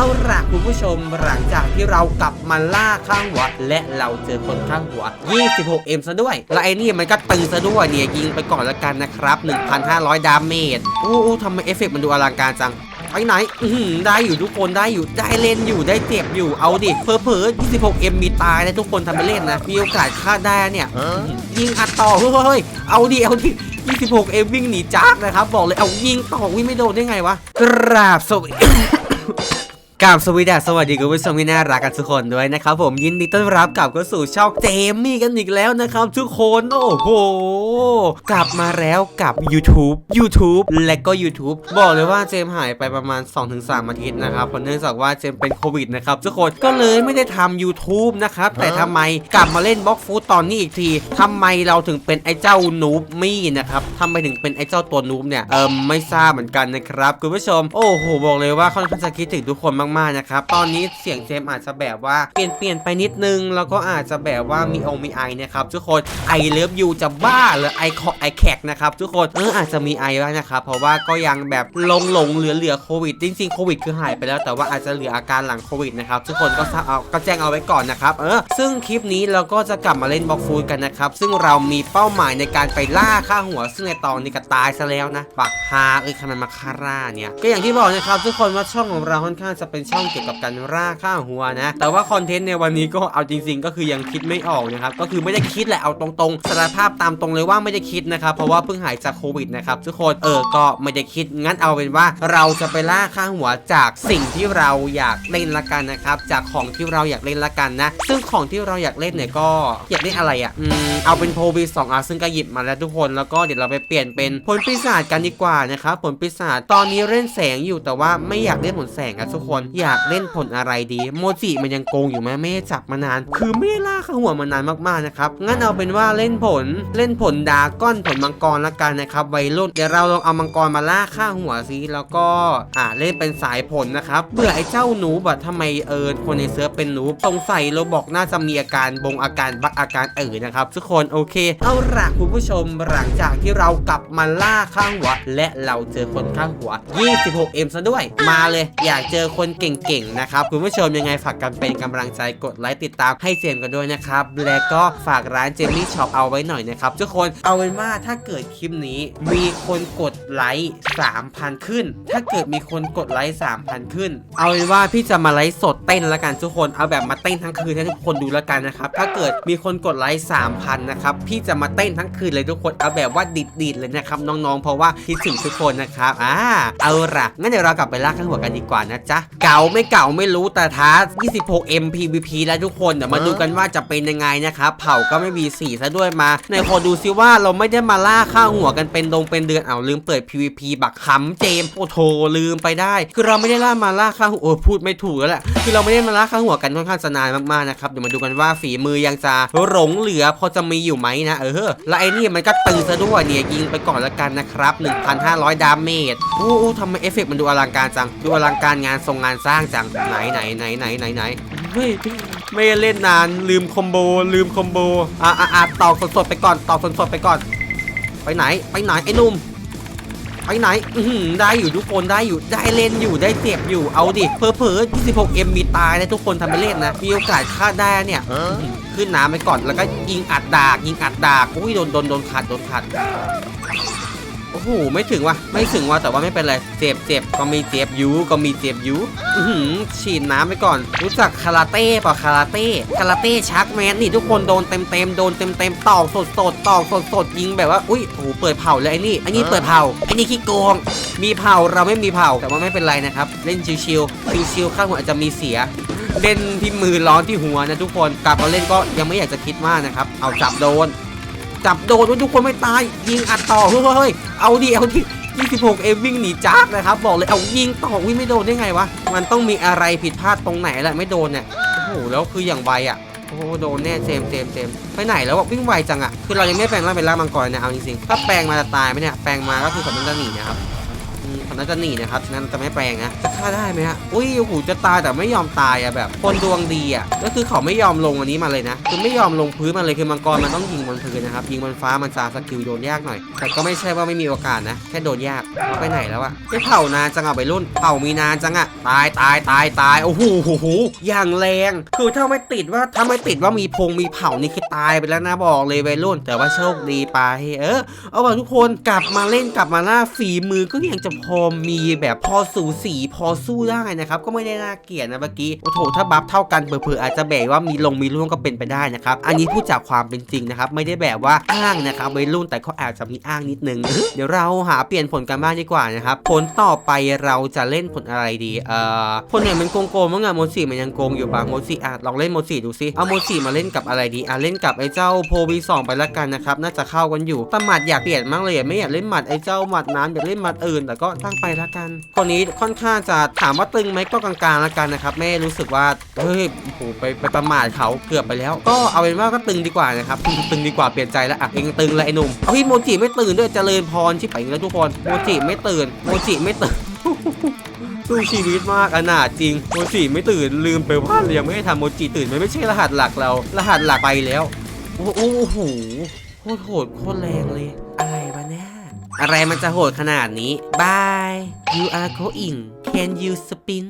เอาล่ะคุณผู้ชมหลังจากที่เรากลับมาล่าข้างหัวและเราเจอคนข้างหัว 26M ซะด้วย และไอ้นี่มันก็ตึงซะด้วยเนี่ยยิงไปก่อนแล้วกันนะครับ 1,500 ดาเมจโอ้โอ้ทำไมเอฟเฟกต์มันดูอลังการจังไปไหนอื้อหือได้อยู่ทุกคนได้อยู่ได้เล่นอยู่ได้เจ็บอยู่เอาดิเพอเพอ 26M มีตายนะทุกคนทำไปเล่นนะ มีโอกาสฆ่าได้เนี่ย ยิงอัดต่อ เฮ้ยเฮ้ยเอาดิ เอาดิ 26M วิ่งหนีจากนะครับ บอกเลยเอายิงต่อวิ่งไม่โดนได้ไงวะ กราบสวัสดี กราบสวัสดีสวัสดีคุณผู้ชมที่น่ารักกันทุกคนด้วยนะครับผมยินดีต้อนรับกลับเข้าสู่ช่องเจมี่กันอีกแล้วนะครับทุกคนโอ้โหกลับมาแล้วกับ YouTube YouTube และก็ YouTube บอกเลยว่าเจมหายไปประมาณ 2-3อาทิตย์นะครับเพราะเนื่องจากว่าเจมเป็นโควิดนะครับทุกคนก็เลยไม่ได้ทำ YouTube นะครับแต่ทำไมกลับมาเล่นบล็อกฟูดตอนนี้อีกทีทำไมเราถึงเป็นไอ้เจ้านูบมี่นะครับทำไมถึงเป็นไอ้เจ้าตัวนูบเนี่ยเออไม่ทราบเหมือนกันนะครับคุณผู้ชมโอ้โหบอกเลยว่าค่อนข้างจะคิดถึงทุกคนมากๆนะครับ ตอนนี้เสียงเจมอาจจะแบบว่าเปลี่ยนเปลี่ยนไปนิดนึง แล้วก็อาจจะแบบว่ามีองค์มีไอนะครับทุกคนไอเลิฟยูจะบ้าเหรือไอคอไอแขกนะครับทุกคนเอออาจจะมีไอบ้างนะครับเพราะว่าก็ยังแบบลงหลงเหลือเหลือโควิดจริงๆโควิดคือหายไปแล้วแต่ว่าอาจจะเหลืออาการหลังโควิดนะครับทุกคนก็ทราบเอาก็แจ้งเอาไว้ก่อนนะครับเออซึ่งคลิปนี้เราก็จะกลับมาเล่นบล็อกฟูดกันนะครับซึ่งเรามีเป้าหมายในการไปล่าฆ่าหัว ซึ่งในตอนนี้ก็ตายซะแล้วนะปักฮาเอ้ยทำไมมาฆ่าร่าเนี่ยก็อย่างที่บอกนะครับทุกคนว่าช่องของเราค่อนข้างจะเป็นช่องเกี่ยวกับการล่าฆ่าหัวนะ แต่ว่าคอนเทนต์ในวันนี้ก็เอาจริง ๆ ก็คือยังคิดไม่ออกนะครับ ก็คือไม่ได้คิดแหละเอาตรงๆสารภาพตามตรงเลยว่าไม่ได้คิดนะครับ เพราะว่าเพิ่งหายจากโควิดนะครับทุกคน เออ ก็ไม่ได้คิด งั้นเอาเป็นว่าเราจะไปล่าฆ่าหัวจากสิ่งที่เราอยากเล่นละกันนะครับ จากของที่เราอยากเล่นละกันนะ ซึ่งของที่เราอยากเล่นเนี่ยก็อยากเล่นอะไรอะ อืม เอาเป็นโพวีสองอะซึ่งก็หยิบมาแล้วทุกคน แล้วก็เดี๋ยวเราไปเปลี่ยนเป็นผลปีศาจกันดีกว่านะครับ ผลปีศาจ ตอนนี้เล่นแสงอยู่แต่ว่าไม่อยากเล่นผลแสงครับทุกคนอยากเล่นผลอะไรดีโมจิมันยังโกงอยู่ไหมไม่ได้จับมานาน คือไม่ได้ล่าข้าหัวมานานมากๆนะครับงั้นเอาเป็นว่าเล่นผลเล่นผลดาก้อนผลมังกรละกันนะครับวัยรุ่นเดี๋ยวเราลองเอามังกรมาล่าข้าหัวซิแล้วก็อ่าเล่นเป็นสายผลนะครับเบื่อไอ้เจ้าหนูแบบทำไมเออคนในเซิร์ฟเป็นหนูสงสัยโรบอกน่าจะมีอาการบงอาการบักอาการเอ่อนะครับทุกคนโอเค เอาล่ะคุณผู้ชมหลังจากที่เรากลับมาล่าข้างหัว และเราเจอคนข้างหัว 26M ซะด้วย มาเลย อยากเจอคนเก่งๆนะครับคุณผู้ชมยังไงฝากกันเป็นกำลังใจกดไลค์ติดตามให้เจมกันด้วยนะครับและก็ฝากร้านเจมี่ช็อปเอาไว้หน่อยนะครับทุกคนเอาเป็นว่าถ้าเกิดคลิปนี้มีคนกดไลค์3,000 ขึ้น ถ้าเกิดมีคนกดไลค์3,000 ขึ้น เอาเป็นว่าพี่จะมาไลฟ์สดเต้นละกันทุกคนเอาแบบมาเต้นทั้งคืนให้ทุกคนดูละกันนะครับถ้าเกิดมีคนกดไลค์3,000นะครับพี่จะมาเต้นทั้งคืนเลยทุกคนเอาแบบว่าดิดๆเลยนะครับน้องๆ เพราะว่าคิดถึงทุกคนนะครับอ่าเอาล่ะงั้นเดี๋ยวเรากลับไปลากข้างหัวกันดีกว่านะจ๊ะก่าไม่เก่าไม่รู้แต่ท้า 26 MPVP แล้วทุกคนเดี๋ยวมาดูกันว่าจะเป็นยังไงนะครับเผ่าก็ไม่มีสีซะด้วยมา ในขอดูซิว่าเราไม่ได้มาล่าข้าหัวกันเป็นดงเป็นเดือนเอาลืมเปิด PVP บักขำเจมโอ้โถลืมไปได้ คือเราไม่ได้ล่ามาล่าข้าหัวโอ้พูดไม่ถูกแล้วแหละคือเราไม่ได้มาล่าข้าหัวกันค่อนข้างจะนานมากๆนะครับเดี๋ยวมาดูกันว่าฝีมือยังจะหลงเหลือพอจะมีอยู่ไหมนะเออและไอ้นี่มันก็ตึงซะด้วยเนี่ยยิงไปก่อนแล้วกันนะครับ 1,500 ดาเมจโอ้โอ้ทำไมเอฟเฟกต์มันดูอลังการจังดูอลังการงานทรงงานสร้างจังไหนไหนไหนไหนไหนไหนไม่ได้เล่นนานลืมคอมโบลืมคอมโบอะอะอะตอกสดๆไปก่อนตอกสดๆไปก่อน ไปไหนไปไหนไอ้นุ่มไปไหนอืได้อยู่ทุกคนได้อยู่ได้เล่นอยู่ได้เจ็บอยู่เอาดิเพอเพอ 26M มีตายนะทุกคนทำไปเล่นนะมีโอกาสฆ่าได้เนี่ยขึ้นน้ำไปก่อนแล้วก็ยิงอัดดากยิงอัดดากอุ้ยโดนโดนโดนขัดโดนขัด อ้โหไม่ถึงว่ะไม่ถึงว่ะแต่ว่าไม่เป็นไรเจ็บเจ็บก็มีเจ็บอยู่ก็มีเจ็บอยู่อื้อหือฉีดน้ำไปก่อน รู้จักคาราเต้เปล่าคาราเต้คาราเต้ชักแมนนี่ทุกคนโดนเต็มเต็มๆโดนเต็มเต็มๆตอกสดสดๆตอกสดสดๆยิงแบบว่าอุ้ยโอ้โหเปิดเผาเลยไอ้นี่ไอ้นี่เปิดเผาไอ้นี่ขี้โกง มีเผาเราไม่มีเผาแต่ว่าไม่เป็นไรนะครับเล่นชิวๆชิวๆข้างหัวอาจจะมีเสียเล่นที่มือร้อนที่หัวนะทุกคนกลับมาเล่นก็ยังไม่อยากจะคิดมากนะครับ เอาจับโดน จับโดนทุกคนไม่ตาย ยิงอัดต่อเฮ้ยเฮ้ยเอาดีเอาดิ26 เอวิ่งหนีจากนะครับ บอกเลยเอายิงต่อวิ่งไม่โดนได้ไงวะ มันต้องมีอะไรผิดพลาดตรงไหนแหละไม่โดนเนี่ยโอ้โหแล้วคืออย่างไวอะโอ้โหโดนแน่เจมเจมเจมไปไหนแล้วอะวิ่งไวจังอะคือเรายังไม่แปลงร่างเป็นร่างมังกรนะเอาจริงๆถ้าแปลงมาจะตายไหมเนี่ยแปลงมาก็คือเขาต้องจะหนีนะครับ อืมน่าจะหนีนะครับนั้นจะไม่แปลงนะจะฆ่าได้ไหมฮะอุ้ยโอ้โหจะตายแต่ไม่ยอมตายอะแบบ คนดวงดีอะก็คือเขาไม่ยอมลงอันนี้มาเลยนะคือไม่ยอมลงพื้นมาเลยคือมังกรมันต้องยิงบนพื้นนะครับยิงบนฟ้ามันจะสกิลโดนยากหน่อย แต่ก็ไม่ใช่ว่าไม่มีโอกาสนะแค่โดนยากไปไหนแล้วอะไปเผานานจังอะไปรุ่นเผามีนานจังอะตายตายตายตายโอ้โหโหโหอย่างแรง คือถ้าไม่ติดว่าถ้าไม่ติดว่ามีพงมีเผานี่คือตายไปแล้วนะบอกเลยวัยรุ่น แต่ว่าโชคดีไปเออเอาว่าทุกคนกลับมาเล่นกลับมาล่าฝีมือก็ยังจะพอมีแบบพอสูสีพอสู้ได้นะครับ ก็ไม่ได้น่าเกลียดนะเมื่อกี้โอ้โหถ้าบัฟเท่ากันเผื่อๆอาจจะแบกว่ามีลงมีร่วงก็เป็นไปได้นะครับ อันนี้พูดจากความเป็นจริงนะครับ ไม่ได้แบบว่าอ้างนะครับวัยรุ่นแต่เขาอาจจะมีอ้างนิดนึง เดี๋ยวเราหาเปลี่ยนผลกันบ้างดีกว่านะครับ ผลต่อไปเราจะเล่นผลอะไรดีเอ่อผลไหนมันโกงโกงๆบ้างอะโมจิมันยังโกงอยู่ปะโมจิอะลองเล่นโมจิดูซิเอาโมจิมาเล่นกับอะไรดีอะเล่นกับไอ้เจ้าโพวีสองไปละกันนะครับน่าจะเข้ากันอยู่แต่หมัดอยากเปลี่ยนมากเลยไม่อยากเล่นหมัดไอ้เจ้าหมัดน้ำอยากเล่นหมัดอื่นแต่ก็ตั้งไปละกันคนนี้ค่อนข้างจะถามว่าตึงไหมก็กลางๆละกันนะครับไม่รู้สึกว่าเฮ้ยโหไปไปประมาทเขาเกือบไปแล้ว ก็เอาเป็นว่าก็ตึงดีกว่านะครับตึงดีกว่าเปลี่ยนใจแล้วอะเองตึงแล้วไอ้หนุ่มเฮ้ยโมจิไม่ตื่นด้วยเจริญพรชิบไปแล้วทุกคนโมจิไม่ตื่นโมจิไม่ตื่นสู้ชีวิตมากอนาถจริงโมจิไม่ตื่นลืมไปว่าเรายังไม่ได้ทำโมจิตื่นมันไม่ใช่รหัสหลักเรา รหัสหลักไปแล้ว โอ้โหโหโคตรโหดโคตรแรงเลยอะไรวะเนี่ย อะไรมันจะโหดขนาดนี้ บาย you are going can you spin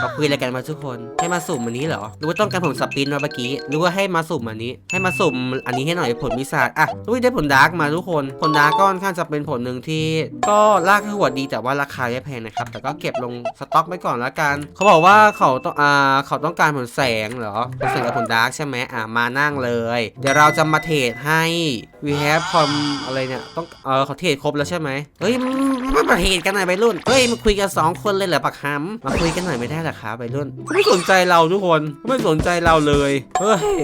เราคุยอะไรกันมาทุกคนให้มาสุ่มอันนี้เหรอหรือว่าต้องการผลสปินมาเมื่อกี้หรือว่าให้มาสุ่มอันนี้ ให้มาสุ่มอันนี้ให้หน่อยผลวิสาดอะอุ้ยได้ผลดาร์กมาทุกคนผลดาร์กก็ค่อนข้างจะเป็นผลหนึ่งที่ ก็ลากหัวดีแต่ว่าราคาไม่แพงนะครับแต่ก็เก็บลงสต็อกไว้ก่อนละกัน เขาบอกว่าเขาต้องอ่าเขาต้องการผลแสงเหรอผลแสงกับผลดาร์กใช่ไหมอะมานั่งเลย เดี๋ยวเราจะมาเทรดให้ we have คอมอะไรเนี่ยต้องเออเขาเทรดครบแล้วใช่ไหมเฮ้ยมาเทรดกันหน่อยไปรุ่นเฮ้ยมาคุยกันสองคนเลยเหรอปักฮัมมาคุยกันหน่อยไม่ได้หละครับไปรุ่น ไม่สนใจเราทุกคนไม่สนใจเราเลยเฮ้ย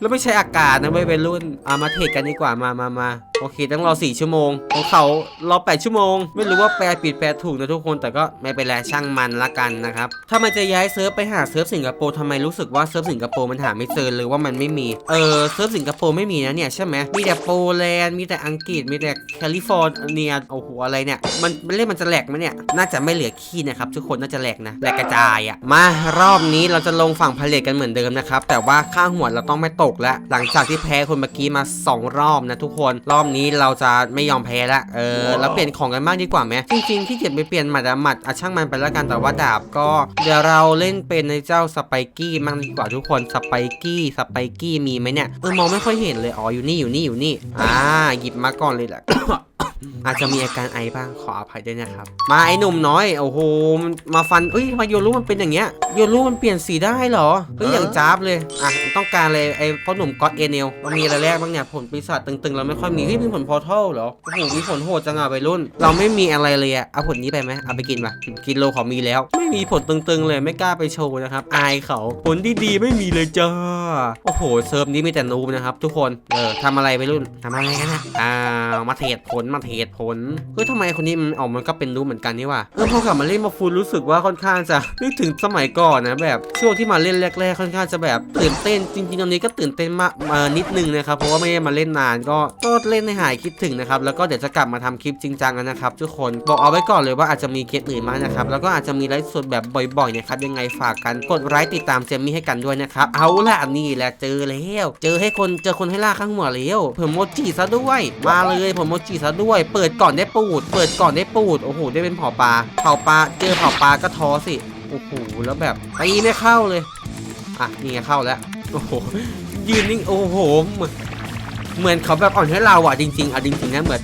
แล้วไม่ใช่อากาศนะไม่ไปรุ่นเอามาเทรดกันดีกว่ามามามาโอเคต้องรอ 4 ชั่วโมง ของเขารอ 8 ชั่วโมง ไม่รู้ว่าแปลผิดแปลถูกนะทุกคนแต่ก็ไม่เป็นไรช่างมันละกันนะครับถ้ามันจะย้ายเซิร์ฟไปหาเซิร์ฟสิงคโปร์ทำไมรู้สึกว่าเซิร์ฟสิงคโปร์มันหาไม่เจอหรือว่ามันไม่มีเออเซิร์ฟสิงคโปร์ไม่มีนะเนี่ยใช่ไหมมีแต่โปแลนด์มีแต่อังกฤษมีแต่แคลิฟอร์เนียโอ้โหอะไรเนี่ยมันเล่นมันจะแหลกไหมเนี่ยน่าจะไม่เหลือขี้นะครับทุกคนน่าจะแหลกนะแหลกกระจายอะมารอบนี้เราจะลงฝั่งพาเลทกันเหมือนเดิมนะครับแต่ว่าค่าหัวเราต้องไม่ตกแล้วหลังจากที่แพ้คนเมื่อกี้มา 2 รอบนะทุกคนรอบนี้เราจะไม่ยอมแพ้ละเออแล้วเปลี่ยนของกันบ้างดีกว่าไหมจริงๆที่เกียจไปเปลี่ยนหมัดอะหมัดอะช่างมันไปแล้วกันแต่ว่าดาบก็เดี๋ยวเราเล่นเป็นในเจ้าสไปกี้มั่งดีกว่าทุกคนสไปกี้สไปกี้มีไหมเนี่ยเออมองไม่ค่อยเห็นเลยอ๋ออยู่นี่อยู่นี่อยู่นี่อ่าหยิบมาก่อนเลยแหละ อาจจะมีอาการไอบ้างขออภัยด้วยนะครับ มาไอหนุ่มน้อยโอ้โหมันมาฟันเอ้ยทำไมาโยรุมันเป็นอย่างเงี้ยโยรุมันเปลี่ยนสีได้เหรอเฮ้ยอย่างจ้าบเลยอะต้องการเลยไอพ่อหนุ่มก็อตเอเนลมันมีอะไรแรกบ้างเนี่ยผลปีศาจตึงๆเราไม่ค่อยมีเฮ้ยมีผลพอร์ทัลเหรอโอ้โหมีผลโหดจังอะวัยรุ่น เราไม่มีอะไรเลยอะเอาผลนี้ไปไหมเอาไปกินปะกินโลของมีแล้ว ไม่มีผลตึงๆเลยไม่กล้าไปโชว์นะครับอายเขาผลดีๆไม่มีเลยจ้าโอ้โหเซิร์ฟนี้มีแต่นูบนะครับ ทุกคนเออทำอะไรไปรุ่นทำอะไรกันนะอ่ามาเทรดผลมาเทรดผลเฮ้ยทำไมคนนี้มันออกมันก็เป็นนูบเหมือนกันนี่วะเออพอกลับมาเล่นมาฟูลรู้สึกว่าค่อนข้างจะนึกถึงสมัยก่อนนะแบบช่วงที่มาเล่นแรกๆค่อนข้างจะแบบตื่นเต้นจริงๆตอนนี้ก็ตื่นเต้นมากมานิดนึงนะครับเพราะว่าไม่ได้มาเล่นนานก็ก็เล่นให้หายคิดถึงนะครับแล้วก็เดี๋ยวจะกลับมาทำคลิปจริงจังนะครับทุกคนบอกเอาไว้ก่อนเลยว่าอาจจะมีเกมอื่นมานะครับแล้วก็อาจจะมีไลฟ์สดแบบบ่อยๆนะครับยังไงฝากกันกดไลค์ติดตามเจมมี่ให้กันด้วยนะครับเอาละนี่แหละเจอแล้วเจอให้คนเจอคนให้ล่าข้างหัวแล้วเพิ่มโมจิซะด้วย มาเลยผมโมจิซะด้วยเปิดก่อนได้ปูด เปิดก่อนได้ปูด โอ้โห ได้เป็นเผาปลา เผาปลา เจอเผาปลาก็ท้อสิ โอ้โห แล้วแบบตีไม่เข้าเลย อะ นี่ไงเข้าแล้ว โอ้โห ยืนนิ่ง โอ้โห เหมือนเขาแบบอ่อนให้เราอะจริงๆ อะจริงๆนะเหมือน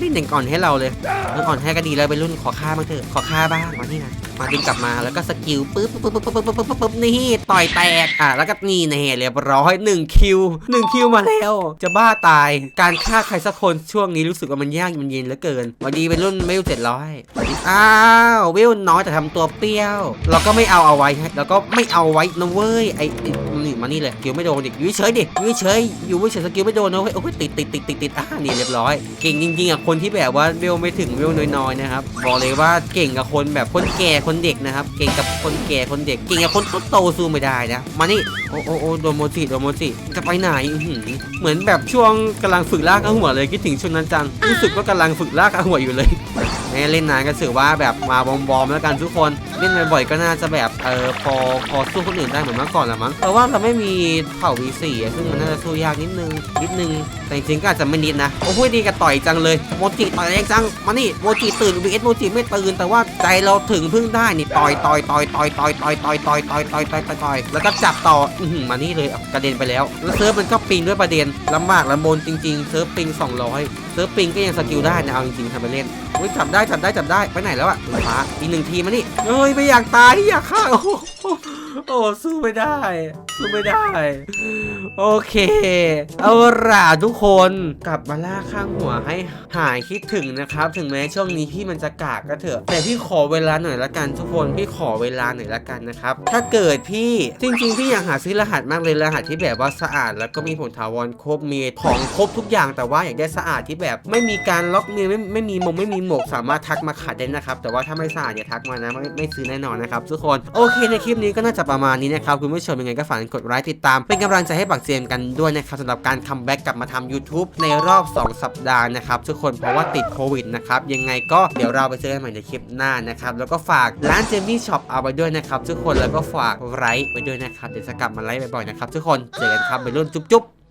นี่หนึ่งอ่อนให้เราเลยอ่อนให้ก็ดีแล้วไปรุ่นขอค่าบ้างเถอะ ขอค่าบ้างมาที่นะ มาดินกลับมาแล้วก็สกิลปึ๊บปึ๊บปึ๊บปึ๊บปึ๊บปึ๊บปึ๊บนี่ต่อยแตกอะแล้วก็นี่นะเรียบร้อยหนึ่งคิวหนึ่งคิวมาแล้ว จะบ้าตายการฆ่าใครสักคนช่วงนี้รู้สึกว่ามันยากมันเย็นเหลือเกินวันนี้เป็นรุ่นไม่เจ็ดร้อยอ้าววิวน้อยแต่ทำตัวเปรี้ยว เราก็ไม่เอาเอาไว้แล้วก็ไม่เอาไว้นะเว้ยไอ้ มานี่เลยสกิลไม่โดนดิอยู่เฉยดิอยู่เฉยอยู่เฉยสกิลไม่โดนนะเว้ยโอ้ยติดติดติดติดติดอ่านี่เรียบร้อย เก่งจริงๆอะคนที่แบบว่าเวลไม่ถึงเวลน้อยๆนะครับบอกเลยว่าเก่งกับคนแบบคนแก่คนเด็กนะครับเก่งกับคนแก่คนเด็ก เก่งกับคนโตสู้ไม่ได้นะมานี่โอ้โอ้โอ้โดนโมจิโดนโมจิจะไปไหนอืเหมือนแบบช่วงกำลังฝึกลากอาหัวเลยคิดถึงช่วงนั้นจังรู้สึกว่ากำลังฝึกลากอาหัวอยู่เลยไม่เล่นนานก็ถือว่าแบบมาบอมๆแล้วกันทุกคนเล่นบ่อยๆก็น่าจะแบบเออพอพอสู้คนอื่นได้เหมือนเมื่อก่อนละมั้งแต่ว่าเราไม่มีเผ่า V4 ซึ่งมันน่าจะสู้ยากนิดนึงนิดนึงแต่จริงๆก็อาจจะไม่นิดนะโอ้โหดีกับต่อยจังเลยโมจิต่อยแรงจังมานี่โมจิตื่น vs โมจิไม่ตื่นแต่ว่าใจเราถึงพึ่งได้นี่ต่อยต่อยต่อยต่อยต่อยต่อยต่อยต่อยต่อยต่อยต่อยต่อยแล้วก็จับต่ออื้อหือมานี่เลยกระเด็นไปแล้วแล้วเซิร์ฟมันก็ปิงด้วยประเด็นลำบากลำบนจริงๆเซิร์ฟปิง 200 เซิร์ฟปิงก็ยังสกิลได้นะเอาจริงๆทำไปเล่นจับได้จับได้จับได้ไปไหนแล้วอะฟ้าอีกหนึ่งทีมานี่เฮ้ยไม่อยากตายอยากฆ่าโอ้โหโอ้สู้ไม่ได้ สู้ไม่ได้ โอเค เอาล่ะทุกคนกลับมาล่าข้างหัวให้หายคิดถึงนะครับ ถึงแม้ช่วงนี้พี่มันจะกากก็เถอะ แต่พี่ขอเวลาหน่อยละกันทุกคน พี่ขอเวลาหน่อยละกันนะครับ ถ้าเกิดพี่จริงๆพี่อยากหาซื้อรหัสมากเลยรหัสที่แบบว่าสะอาด แล้วก็มีผลถาวรครบมีของครบทุกอย่างแต่ว่าอยากได้สะอาดที่แบบ ไม่มีการล็อกมือไม่ไม่มีมงไม่มีหมวกสามารถทักมาขัดได้นะครับ แต่ว่าถ้าไม่สะอาดอย่าทักมานะไม่ไม่ซื้อแน่นอนนะครับทุกคนโอเคในคลิปนี้ก็น่าจะประมาณนี้นะครับคุณผู้ชมยังไงก็ฝากกดไลค์ติดตามเป็นกำลังใจให้บักเจมกันด้วยนะครับสำหรับการคัมแบ็กกลับมาทำ YouTube ในรอบ 2 สัปดาห์นะครับทุกคนเพราะว่าติดโควิดนะครับยังไงก็เดี๋ยวเราไปเจอกันใหม่ในคลิปหน้านะครับแล้วก็ฝากร้านเจมี่ช็อปเอาไว้ด้วยนะครับทุกคนแล้วก็ฝากไลค์ไว้ด้วยนะครับเดี๋ยวจะกลับมาไลค์บ่อยๆนะครับทุกคนเจอกันครับไปรุ่นจุ๊บๆ